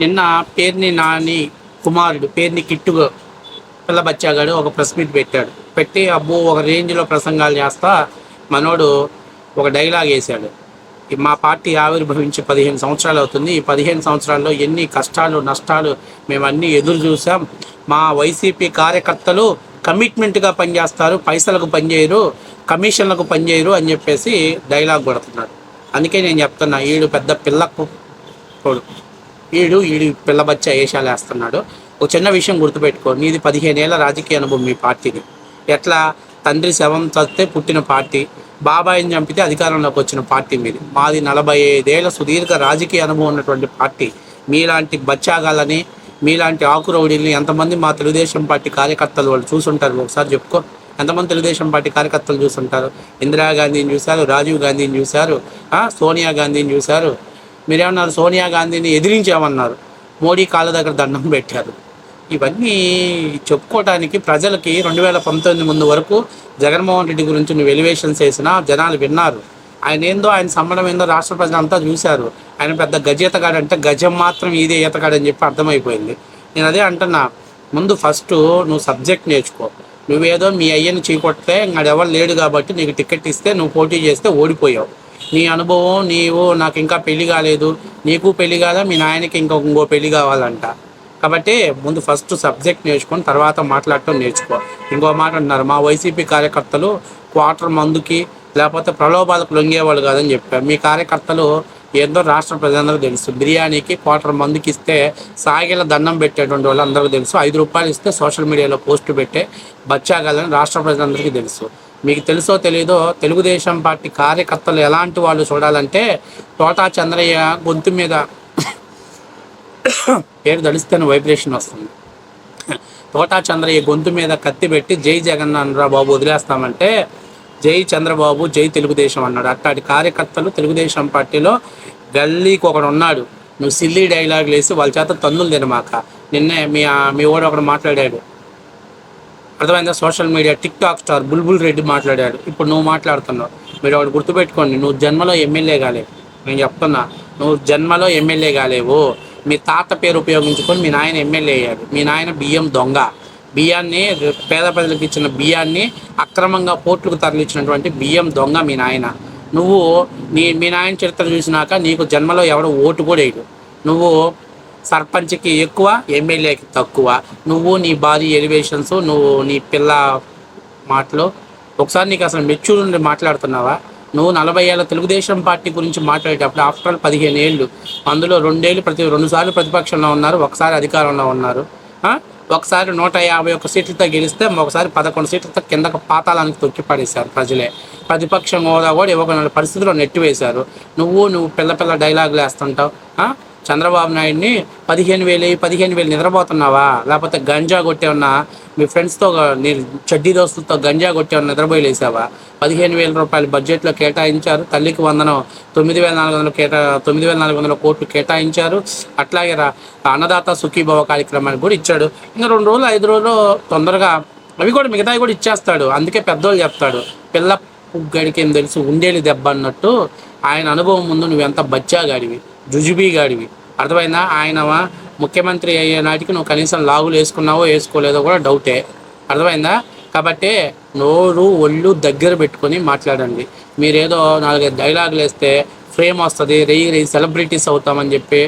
నిన్న పేర్ని నాని కుమారుడు పేర్ని కిట్టు పిల్లబచ్చాగాడు ఒక ప్రెస్ మీట్ పెట్టాడు. పెట్టి అబ్బో ఒక రేంజ్లో ప్రసంగాలు చేస్తా మనోడు ఒక డైలాగ్ వేశాడు. మా పార్టీ ఆవిర్భవించి పదిహేను సంవత్సరాలు అవుతుంది. ఈ పదిహేను సంవత్సరాల్లో ఎన్ని కష్టాలు నష్టాలు మేము అన్నీ ఎదురు చూసాం మా వైసీపీ కార్యకర్తలు కమిట్మెంట్గా పనిచేస్తారు పైసలకు పనిచేయరు కమిషన్లకు పనిచేయరు అని చెప్పేసి డైలాగ్ కొడుతున్నాడు అందుకే నేను చెప్తున్నా ఈడు పెద్ద పిల్లకు కొడుకు. వీడు వీడి పిల్ల బచ్చ వేస్తున్నాడు ఒక చిన్న విషయం గుర్తుపెట్టుకో. నీది పదిహేనేళ్ళ రాజకీయ అనుభవం మీ పార్టీది. ఎట్లా? తండ్రి శవం చస్తే పుట్టిన పార్టీ. బాబాయిని చంపితే అధికారంలోకి వచ్చిన పార్టీ మీది. మాది నలభై ఐదేళ్ళ సుదీర్ఘ రాజకీయ అనుభవం ఉన్నటువంటి పార్టీ. మీలాంటి బచ్చాగాలని మీలాంటి ఆకురౌడీల్ని ఎంతమంది మా తెలుగుదేశం పార్టీ కార్యకర్తలు వాళ్ళు చూసుంటారు? ఒకసారి చెప్పుకో. ఎంతమంది తెలుగుదేశం పార్టీ కార్యకర్తలు చూసుంటారు? ఇందిరాగాంధీని చూశారు రాజీవ్ గాంధీని చూశారు సోనియా గాంధీని చూశారు మీరేమన్నారు? సోనియా గాంధీని ఎదిరించామన్నారు. మోడీ కాళ్ళ దగ్గర దండం పెట్టారు. ఇవన్నీ చెప్పుకోవటానికి ప్రజలకి రెండు వేల పంతొమ్మిది ముందు వరకు జగన్మోహన్ రెడ్డి గురించి నువ్వు ఎలివేషన్స్ వేసినా జనాలు విన్నారు. ఆయన ఏందో ఆయన సంబంధం ఏందో రాష్ట్ర ప్రజలంతా చూశారు. ఆయన పెద్ద గజేతగాడు అంటే గజం మాత్రం ఇదే ఈతగాడు అని చెప్పి అర్థమైపోయింది. నేను అదే అంటున్నా. ముందు ఫస్ట్ నువ్వు సబ్జెక్ట్ నేర్చుకో. నువ్వేదో మీ అయ్యని చీకొట్టే ఇంకాడు ఎవరు లేడు కాబట్టి నీకు టికెట్ ఇస్తే నువ్వు పోటీ చేస్తే ఓడిపోయావు. నీ అనుభవం నీవు నాకు ఇంకా పెళ్ళి కాలేదు. నీకు పెళ్ళి కాదా? మీ నాయనకి ఇంకా ఇంకో పెళ్ళి కావాలంట. కాబట్టి ముందు ఫస్ట్ సబ్జెక్ట్ నేర్చుకొని తర్వాత మాట్లాడటం నేర్చుకో. ఇంకో మాట అంటున్నారు మా వైసీపీ కార్యకర్తలు క్వార్టర్ మందుకి లేకపోతే ప్రలోభాలకు లొంగేవాళ్ళు కాదని చెప్పారు. మీ కార్యకర్తలు ఏందో రాష్ట్ర ప్రజలందరూ తెలుసు. బిర్యానీకి క్వార్టర్ మందుకి ఇస్తే సాగిల దండం పెట్టేటువంటి వాళ్ళు అందరికీ తెలుసు. ఐదు రూపాయలు ఇస్తే సోషల్ మీడియాలో పోస్ట్ పెట్టే బచ్చాగాలని రాష్ట్ర ప్రజలందరికీ తెలుసు. మీకు తెలుసో తెలీదో తెలుగుదేశం పార్టీ కార్యకర్తలు ఎలాంటి వాళ్ళు చూడాలంటే తోటా చంద్రయ్య గొంతు మీద పేరు దడిస్తేనే వైబ్రేషన్ వస్తుంది. తోటా చంద్రయ్య గొంతు మీద కత్తి పెట్టి జై జగన్నాథరా బాబు వదిలేస్తామంటే జై చంద్రబాబు జై తెలుగుదేశం అన్నాడు. అట్లాంటి కార్యకర్తలు తెలుగుదేశం పార్టీలో గల్లీకి ఒకడు ఉన్నాడు. నువ్వు సిల్లీ డైలాగులు వేసి వాళ్ళ చేత తన్నులు తినమాక. నిన్నే మీ మీ ఓడు ఒకడు మాట్లాడాడు. అర్థమైందా? Social media tik tok star Bulbul Reddy మాట్లాడాడు. ఇప్పుడు నువ్వు మాట్లాడుతున్నావు. మీరు ఒకటి గుర్తుపెట్టుకోండి నువ్వు జన్మలో ఎమ్మెల్యే కాలేవు. నేను చెప్తున్నా నువ్వు జన్మలో ఎమ్మెల్యే కాలేవు. మీ తాత పేరు ఉపయోగించుకొని మీ నాయన ఎమ్మెల్యే అయ్యాడు. మీ నాయన బియ్యం దొంగ. బియ్యాన్ని పేద ప్రజలకు ఇచ్చిన బియ్యాన్ని అక్రమంగా పోర్టులకు తరలించినటువంటి బియ్యం దొంగ మీ నాయన. నువ్వు నీ మీ నాయన చరిత్ర చూసినాక నీకు జన్మలో ఎవడో ఓటు కూడా వేయడు. నువ్వు సర్పంచ్కి ఎక్కువ ఎమ్మెల్యేకి తక్కువ. నువ్వు నీ భారీ ఎలివేషన్స్ నువ్వు నీ పిల్ల మాటలు. ఒకసారి నీకు అసలు మెచ్యూర్ నుండి మాట్లాడుతున్నావా? నువ్వు నలభై ఏళ్ళ తెలుగుదేశం పార్టీ గురించి మాట్లాడేటప్పుడు ఆఫ్టర్ ఆల్ పదిహేను ఏళ్ళు అందులో రెండేళ్ళు ప్రతి రెండు సార్లు ప్రతిపక్షంలో ఉన్నారు ఒకసారి అధికారంలో ఉన్నారు. ఒకసారి నూట యాభై ఒక్క సీట్లతో గెలిస్తే ఒకసారి పదకొండు సీట్లతో కిందకు పాతాలానికి తొక్కిపడేశారు ప్రజలే. ప్రతిపక్షం హోదా కూడా ఇవ్వకుండా పరిస్థితిలో నెట్టివేశారు. నువ్వు నువ్వు పిల్ల పిల్ల డైలాగులు వేస్తుంటావు. చంద్రబాబు నాయుడిని పదిహేను వేలు పదిహేను వేలు నిద్రపోతున్నావా? లేకపోతే గంజా కొట్టేమన్నా మీ ఫ్రెండ్స్తో నేను చెడ్డీ దోస్తులతో గంజా కొట్టేమన్నా నిద్రపోయలేసావా పదిహేను వేల రూపాయలు బడ్జెట్లో కేటాయించారు. తల్లికి వందనం తొమ్మిది వేల నాలుగు వందల కేటా తొమ్మిది వేల నాలుగు వందల కోట్లు కేటాయించారు. అట్లాగే రా అన్నదాత సుఖీభవ కార్యక్రమానికి కూడా ఇచ్చాడు. ఇంకా రెండు రోజులు ఐదు రోజులు తొందరగా అవి కూడా మిగతావి కూడా ఇచ్చేస్తాడు. అందుకే పెద్దోళ్ళు చెప్తాడు పిల్ల గడికి ఏం తెలుసు? ఉండేది దెబ్బ అన్నట్టు ఆయన అనుభవం ముందు నువ్వెంత బచ్చాగాడివి. జుజుబీ గాడివి. అర్థమైందా? ఆయన ముఖ్యమంత్రి అయ్యే నాటికి నువ్వు కనీసం లాగులు వేసుకున్నావో వేసుకోలేదో కూడా డౌటే. అర్థమైందా? కాబట్టి నోరు ఒళ్ళు దగ్గర పెట్టుకొని మాట్లాడండి. మీరేదో నాలుగైదు డైలాగులు వేస్తే ఫ్రేమ్ వస్తుంది రెయ్యి రెయ్యి సెలబ్రిటీస్ అవుతామని చెప్పి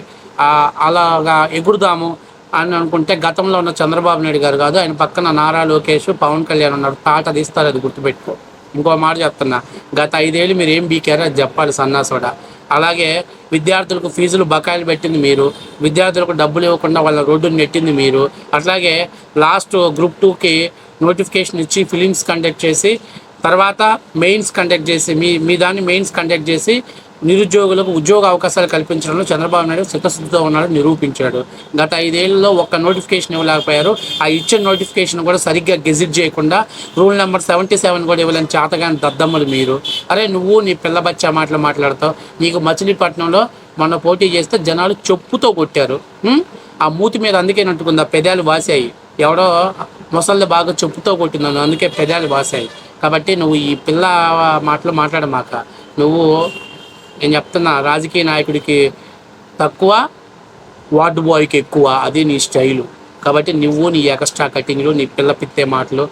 అలాగా ఎగురుదాము అని అనుకుంటే గతంలో ఉన్న చంద్రబాబు నాయుడు గారు కాదు ఆయన పక్కన నారా లోకేష్ పవన్ కళ్యాణ్ ఉన్నారు పాట తీస్తారు అది గుర్తుపెట్టుకో. ఇంకో మాట చెప్తున్నా గత ఐదేళ్ళు మీరు ఏం బీకారో అది చెప్పాలి సన్నాసోడ. అలాగే విద్యార్థులకు ఫీజులు బకాయిలు పెట్టింది మీరు. విద్యార్థులకు డబ్బులు ఇవ్వకుండా వాళ్ళ రోడ్డుని నెట్టింది మీరు. అట్లాగే లాస్ట్ గ్రూప్ టూకి నోటిఫికేషన్ ఇచ్చి ఫిలిమ్స్ కండక్ట్ చేసి తర్వాత మెయిన్స్ కండక్ట్ చేసి మీ మీ దాన్ని మెయిన్స్ కండక్ట్ చేసి నిరుద్యోగులకు ఉద్యోగ అవకాశాలు కల్పించడంలో చంద్రబాబు నాయుడు చిత్తశుద్ధితో ఉన్నాడు నిరూపించాడు. గత ఐదేళ్ళలో ఒక్క నోటిఫికేషన్ ఇవ్వలేకపోయారు. ఆ ఇచ్చిన నోటిఫికేషన్ కూడా సరిగ్గా గెజిట్ చేయకుండా రూల్ నెంబర్ సెవెంటీ సెవెన్ కూడా ఇవ్వలేని చేతగాని దద్దమ్మలు మీరు. అరే నువ్వు నీ పిల్లబచ్చ మాటలు మాట్లాడతావు. నీకు మచిలీపట్నంలో మొన్న పోటీ చేస్తే జనాలు చెప్పుతో కొట్టారు. ఆ మూతి మీద అందుకే నట్టుకుంది ఆ పెదాలు వాసాయి. ఎవడో మొసళ్ళు బాగా చెప్పుతో కొట్టిందని అందుకే పెదాలు వాసాయి. కాబట్టి నువ్వు ఈ పిల్ల మాటలు మాట్లాడమాక. నువ్వు నేను చెప్తున్నా రాజకీయ నాయకుడికి తక్కువ వార్డు బాయ్కి ఎక్కువ అది నీ స్టైలు. కాబట్టి నువ్వు నీ ఎక్స్ట్రా కటింగ్లు నీ పిల్ల పిత్తే మాటలు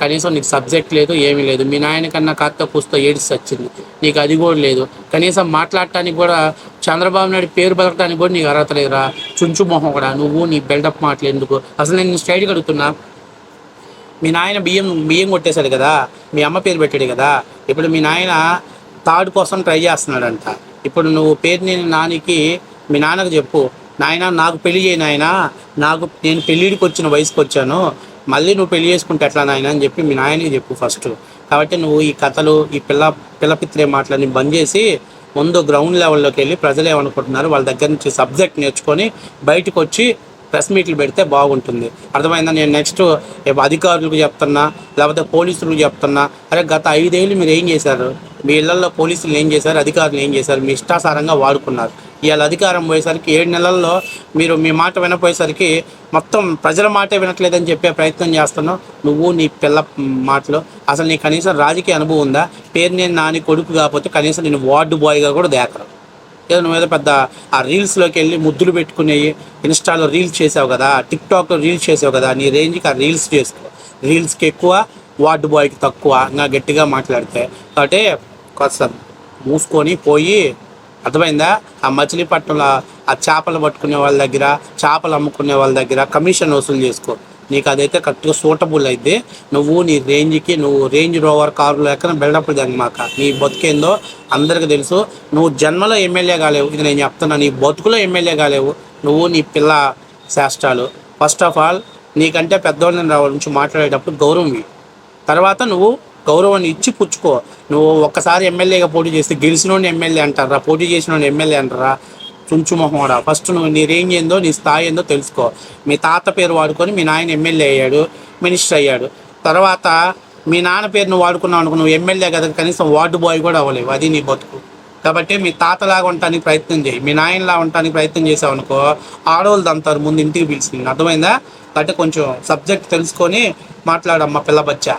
కనీసం నీకు సబ్జెక్ట్ లేదు ఏమీ లేదు. మీ నాయన కన్నా కాస్త కూస్తో ఏడిసి వచ్చింది. నీకు అది కూడా లేదు. కనీసం మాట్లాడటానికి కూడా చంద్రబాబు నాయుడు పేరు బతకడానికి కూడా నీకు అర్హత లేదురా. చుంచు మొహం కూడా. నువ్వు నీ బిల్డప్ మాటలు ఎందుకు? అసలు నేను స్ట్రైట్గా అడుగుతున్నా. మీ నాయన బియ్యం బియ్యం కొట్టేశాడు కదా. మీ అమ్మ పేరు పెట్టాడు కదా. ఇప్పుడు మీ నాయన థర్డ్ కోసం ట్రై చేస్తున్నాడంట. ఇప్పుడు నువ్వు పేరు నేను నానికి మీ నాన్నకు చెప్పు. నాయన నాకు పెళ్ళి చేయి నాయన. నాకు నేను పెళ్ళిడికి వచ్చిన వయసుకు వచ్చాను. మళ్ళీ నువ్వు పెళ్ళి చేసుకుంటే ఎట్లా నాయన అని చెప్పి మీ నాయనకి చెప్పు ఫస్ట్. కాబట్టి నువ్వు ఈ కథలు ఈ పిల్ల పిల్లపిత్రే మాటలని బంద్ చేసి ముందు గ్రౌండ్ లెవెల్లోకి వెళ్ళి ప్రజలు ఏమనుకుంటున్నారు? వాళ్ళ దగ్గర నుంచి సబ్జెక్ట్ నేర్చుకొని బయటకు వచ్చి ప్రెస్ మీట్లు పెడితే బాగుంటుంది. అర్థమైందా? నేను నెక్స్ట్ అధికారులకు చెప్తున్నా లేకపోతే పోలీసులకు చెప్తున్నా అరే గత ఐదేళ్ళు మీరు ఏం చేశారు? మీ ఇళ్ళలో పోలీసులు ఏం చేశారు? అధికారులు ఏం చేశారు? మీ ఇష్టాసారంగా వాడుకున్నారు. ఇవాళ అధికారం పోయేసరికి ఏడు నెలల్లో మీరు మీ మాట వినపోయేసరికి మొత్తం ప్రజల మాటే వినట్లేదని చెప్పే ప్రయత్నం చేస్తున్నావు. నువ్వు నీ పిల్ల మాటలు. అసలు నీ కనీసం రాజకీయ అనుభవం ఉందా? పేరు నేను నాని కొడుకు కాకపోతే కనీసం నేను వార్డు బాయ్గా కూడా దేకరు ఏదైనా మీద పెద్ద ఆ రీల్స్లోకి వెళ్ళి ముద్దులు పెట్టుకునేవి ఇన్స్టాలో రీల్స్ చేసావు కదా టిక్టాక్లో రీల్స్ చేసావు కదా నీ రేంజ్కి ఆ రీల్స్ చేసుకో. రీల్స్కి ఎక్కువ వార్డు బాయ్కి తక్కువ ఇంకా గట్టిగా మాట్లాడితే. కాబట్టి కాస్త మూసుకొని పోయి అర్థమైందా? ఆ మచిలీపట్నంలో ఆ చేపలు పట్టుకునే వాళ్ళ దగ్గర చేపలు అమ్ముకునే వాళ్ళ దగ్గర కమిషన్ వసూలు చేసుకో. నీకు అదైతే కరెక్ట్గా సూటబుల్ అయితే నువ్వు నీ రేంజ్కి నువ్వు రేంజ్ రోవర్ కారు లెక్కన బిల్డప్ మాక. నీ బతుకేందో అందరికీ తెలుసు. నువ్వు జన్మలో ఎమ్మెల్యే కాలేవు. ఇది నేను చెప్తున్నా. నీ బతుకులో ఎమ్మెల్యే కాలేవు. నువ్వు నీ పిల్ల శాస్త్రాలు. ఫస్ట్ ఆఫ్ ఆల్ నీకంటే పెద్దవాళ్ళని రావాలి నుంచి మాట్లాడేటప్పుడు గౌరవం తర్వాత నువ్వు గౌరవాన్ని ఇచ్చి పుచ్చుకో. నువ్వు ఒక్కసారి ఎమ్మెల్యేగా పోటీ చేస్తే గెలిచినోడిని ఎమ్మెల్యే అంటారా? పోటీ చేసినోడిని ఎమ్మెల్యే అంటారా? చుంచు మొహోడా ఫస్ట్ నువ్వు నీ రేంజ్ ఏందో నీ స్థాయి ఏందో తెలుసుకో. మీ తాత పేరు వాడుకొని మీ నాయన ఎమ్మెల్యే అయ్యాడు మినిస్టర్ అయ్యాడు. తర్వాత మీ నాన్న పేరు నువ్వు వాడుకున్నావు అనుకో నువ్వు ఎమ్మెల్యే కదా కనీసం వార్డు బాయ్ కూడా అవ్వలేవు. అది నీ బతుకు. కాబట్టి మీ తాతలాగా ఉండటానికి ప్రయత్నం చేయి. మీ నాయనలా ఉండటానికి ప్రయత్నం చేసావు అనుకో ఆడవాళ్ళు దంతారు ముందు ఇంటికి పిలిచింది అర్థమైందా? అంటే కొంచెం సబ్జెక్ట్ తెలుసుకొని మాట్లాడమ్మా పిల్ల బచ్చా.